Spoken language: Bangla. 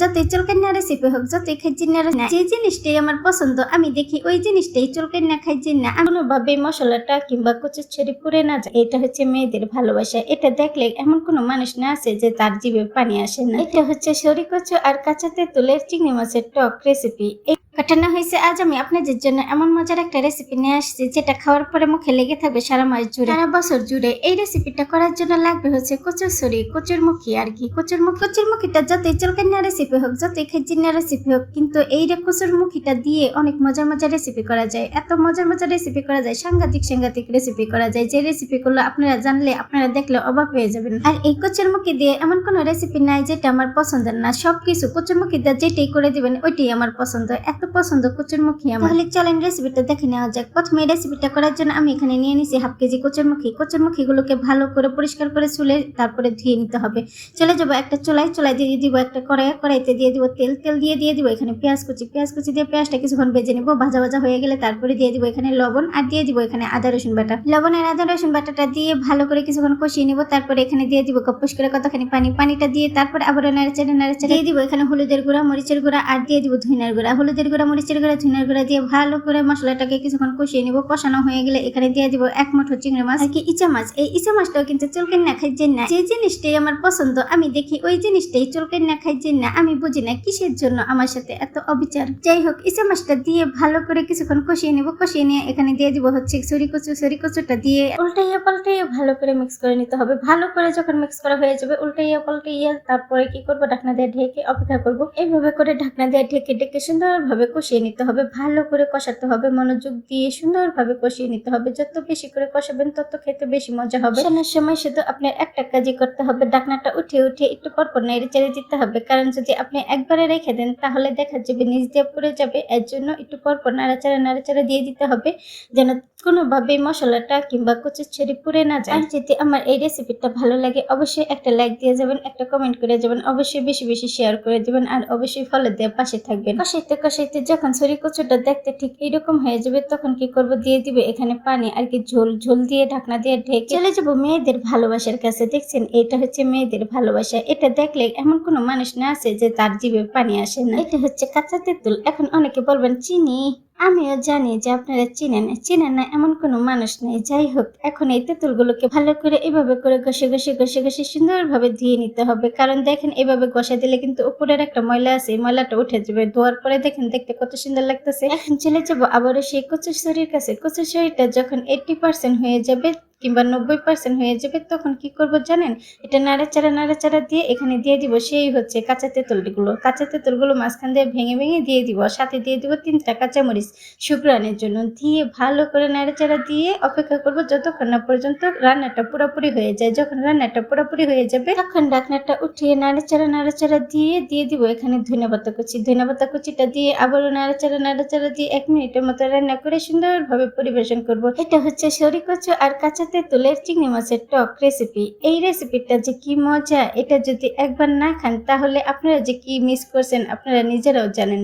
যতই চুলকান্না রেসিপি হোক যতই খাইছি না, যে জিনিসটাই আমার পছন্দ, আমি দেখি ওই জিনিসটাই চুলকান্না না। কোনোভাবে মশলাটা কিংবা কচুর ছড়ি পুড়ে না যায়। এটা হচ্ছে মেয়েদের ভালোবাসা। এটা দেখলে এমন কোনো মানুষ না আছে যে তার জীবে পানি আসে না। এটা হচ্ছে সরি কচু আর কাঁচা তেঁতুলের চিংড়ি মাছের টক রেসিপি ঘটনা হয়েছে, আজ আমি আপনাদের জন্য এমন মজার একটা রেসিপি নিয়ে আসছি, যেটা খাওয়ার পরে মুখে লেগে থাকবে সারা মাস জুড়ে। সারা বছর জুড়ে এই রেসিপিটা করার জন্য লাগবে হচ্ছে কচুর সরি কচুর মুখি আর কি কচুর মুখ কচুর মুখিটা যতই চলকান্না রেসিপি হোক, যতই খাইচিন্না রেসিপি হোক, কিন্তু এই রে কচুর মুখিটা দিয়ে অনেক মজার মজার রেসিপি করা যায়। এত মজার মজার রেসিপি করা যায়, সাংঘাতিক সাংঘাতিক রেসিপি করা যায়, যে রেসিপিগুলো আপনারা জানলে আপনারা দেখলে অবাক হয়ে যাবেন। আর এই কচুর মুখি দিয়ে এমন কোনো রেসিপি নাই, যেটা আমার পছন্দের না। সবকিছু কচুর মুখি দিয়ে যেটাই করে দিবেন, ওইটাই আমার পছন্দ। এত পছন্দ, কচুর মুখি আমার। তাহলে চলেন রেসিপিটা দেখে নেওয়া যাক। প্রথমে রেসিপিটা করার জন্য আমি এখানে নিয়ে নিছি হাফ কেজি কচুর মুখি। কচুর মুখিগুলোকে ভালো করে পরিষ্কার করে চুলে তারপরে ধুয়ে নিতে হবে। চলে যাব একটা চুলায়। চুলায় দিয়ে দিব একটা কড়াই কড়াইতে দিয়ে দিব তেল। তেল দিয়ে দিয়ে দিব এখানে পেঁয়াজ কুচি। পেঁয়াজ কুচি দিয়ে পেঁয়াজটা কিছুক্ষণ ভেজে নিব। ভাজা ভাজা হয়ে গেলে তারপরে দিয়ে দিব এখানে লবণ আর দিয়ে দিব এখানে আদা, রসুন বাটা। লবণ আর আদা, রসুন বাটাটা দিয়ে ভালো করে কিছুক্ষণ কষিয়ে নিব। তারপরে এখানে দিয়ে দিব কপস করে কতখানি পানি। পানিটা দিয়ে তারপরে আবার নাড়াচাড়া নাড়াচাড়া। দিয়ে দিব এখানে হলুদের গুঁড়া, মরিচের গুঁড়া আর দিয়ে দিব ধনিয়ার গুঁড়া। হলুদের গুঁড়া মরিচের গুঁড়া, ধনিয়ার গুঁড়া দিয়ে ভালো করে মশলাটাকে কিছুক্ষণ কষিয়ে নিব। কষানো হয়ে গেলে এখানে দিয়ে দিব এক মুঠো চিংড়ি মাছ আর কি ইচা মাছ। এই ইচা মাছটাও কিন্তু চুলকেন না খাইছেন না। যে জিনিসটাই আমার পছন্দ, আমি দেখি ওই জিনিসটাই চুলকেন না খাইছেন না। আমি বুঝি না কিসের জন্য আমার সাথে এত অবিচার। যাই হোক, ইচা মাছটা দিয়ে ভালো করে কিছুক্ষণ কষিয়ে নিব। কষিয়ে নিয়ে এখানে দিয়ে দিব হচ্ছে সরি কচু সরি কচুটা দিয়ে উল্টাইয়া পাল্টাইয়া ভালো করে মিক্স করে নিতে হবে। ভালো করে যখন মিক্স করা হয়ে যাবে, উল্টাইয়া পাল্টাইয়া তারপরে কি করব? ঢাকনা দিয়ে ঢেকে অপেক্ষা করব। এইভাবে করে ঢাকনা দিয়ে ঢেকে ঢেকে সুন্দরভাবে কষিয়ে নিতে হবে, ভালো করে কষাতে হবে, মনোযোগ দিয়ে সুন্দরভাবে কষিয়ে নিতে হবে। যত বেশি করে কষাবেন, তত খেতে বেশি মজা হবে। রান্নার সময় শুধু আপনার একটা কাজই করতে হবে, ডাকনাটা উঠে উঠে একটু পরপর নেড়ে চেড়ে দিতে হবে। কারণ যদি আপনি একবারে রেখে দেন, তাহলে দেখা যাবে নিজ দিয়ে পড়ে যাবে। এর জন্য একটু পরপর নাড়াচাড়া নাড়াচাড়া দিয়ে দিতে হবে, যেন কোনোভাবে মশলাটা কিংবা কচুর ছড়ি পুড়ে না যায়। আর যদি আমার এই রেসিপিটা ভালো লাগে অবশ্যই একটা লাইক দিয়ে যাবেন একটা কমেন্ট করে যাবেন অবশ্যই বেশি বেশি শেয়ার করে দিবেন আর অবশ্যই ফলো দিয়ে পাশে থাকবেন। কষাইতে কষাইতে যখন ছড়ি কচুটা দেখতে ঠিক এইরকম হয়ে যাবে তখন কি করব? দিয়ে দিবে এখানে পানি আর কি ঝোল ঝোল দিয়ে ঢাকনা দিয়ে ঢেকে চলে যাব মেয়েদের ভালোবাসার কাছে। দেখছেন এটা হচ্ছে মেয়েদের ভালোবাসা। এটা দেখলে এমন কোনো মানুষ না আছে যে তার জিভে পানি আসে না। এটা হচ্ছে কাঁচা তেঁতুল। এখন অনেকে বলবেন চিনি। আমিও জানি যে আপনারা চিনেন চিনেন না এমন কোনো মানুষ নেই। যাই হোক, এখন এই তেঁতুলগুলোকে ভালো করে এভাবে করে ঘষে ঘষে ঘষে ঘষে সুন্দরভাবে ধুয়ে নিতে হবে। কারণ দেখেন, এভাবে ঘষা দিলে কিন্তু উপরের একটা ময়লা আছে, এই ময়লাটা উঠে যাবে। ধোয়ার পরে দেখেন, দেখতে কত সুন্দর লাগতেছে। এখন চলে যাব আবারও সেই কচুর শরীর কাছে। কচুর শরীরটা যখন এইটটি পার্সেন্ট হয়ে যাবে কিংবা নব্বই পার্সেন্ট হয়ে যাবে, তখন কি করব জানেন? এটা নাড়াচাড়া নাড়াচাড়া দিয়ে এখানে দিয়ে দিব, সেই হচ্ছে কাঁচা তেঁতুলগুলো। কাঁচা তেঁতুলগুলো মাঝখান দিয়ে ভেঙে ভেঙে দিয়ে দিব, সাথে দিয়ে দিব তিনটা কাঁচামরিচ শুক্রানের জন্য। দিয়ে ভালো করে নাড়াচাড়া দিয়ে অপেক্ষা করব যতক্ষণ না পর্যন্ত রান্নাটা পুরোপুরি হয়ে যায়। যখন রান্নাটা পুরোপুরি হয়ে যাবে, তখন ডাকনাটা উঠিয়ে নাড়াচাড়া নাড়াচাড়া দিয়ে দিয়ে দিব এখানে ধনেপাতা কুচি। ধনেপাতা কুচিটা দিয়ে আবারও নাড়াচাড়া নাড়াচাড়া দিয়ে এক মিনিটের মতো রান্না করে সুন্দরভাবে পরিবেশন করব। এটা হচ্ছে সরি কচু আর কাঁচা তেঁতুলের চিংড়ি মাছের টক রেসিপি এই রেসিপিটা যে কি মজা, এটা যদি একবার না খান, তাহলে আপনারা যে কি মিস করছেন, আপনারা নিজেরাও জানেন।